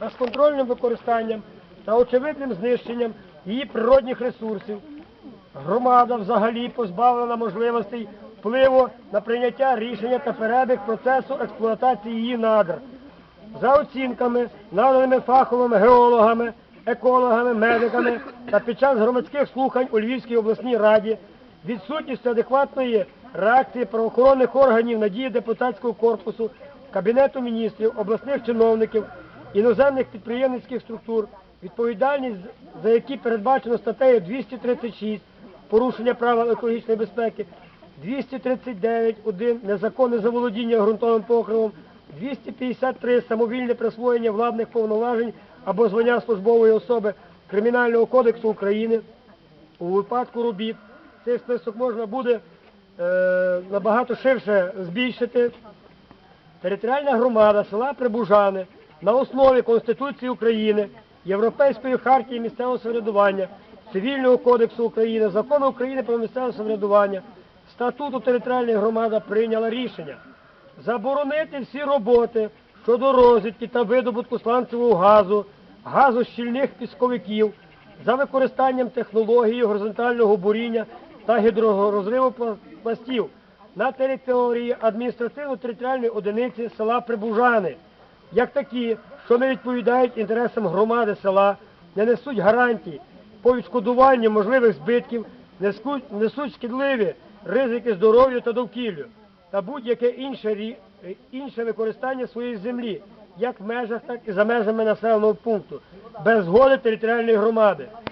безконтрольним використанням та очевидним знищенням її природних ресурсів. Громада взагалі позбавлена можливостей впливу на прийняття рішення та перебіг процесу експлуатації її надр. За оцінками, наданими фаховими геологами, екологами, медиками та під час громадських слухань у Львівській обласній раді, відсутністю адекватної реакції правоохоронних органів на дії депутатського корпусу, Кабінету міністрів, обласних чиновників, іноземних підприємницьких структур, відповідальність за які передбачено статтею 236 порушення правил екологічної безпеки, 239.1 незаконне заволодіння ґрунтовим покривом, 253 самовільне присвоєння владних повноважень або звання службової особи Кримінального кодексу України. У випадку робіт цей список можна буде е, набагато ширше збільшити. Територіальна громада села Прибужани на основі Конституції України, Європейської хартії місцевого самоврядування, Цивільного кодексу України, Закону України про місцеве самоврядування, статуту територіальної громади прийняла рішення заборонити всі роботи щодо розвідки та видобутку сланцевого газу, газощільних пісковиків за використанням технології горизонтального буріння та гідророзриву пластів на території адміністративно-територіальної одиниці села Прибужани, як такі, що не відповідають інтересам громади села, не несуть гарантій по відшкодуванню можливих збитків, несуть, шкідливі ризики здоров'ю та довкіллю та будь-яке інше, е, інше використання своєї землі, як в межах, так і за межами населеного пункту, без згоди територіальної громади.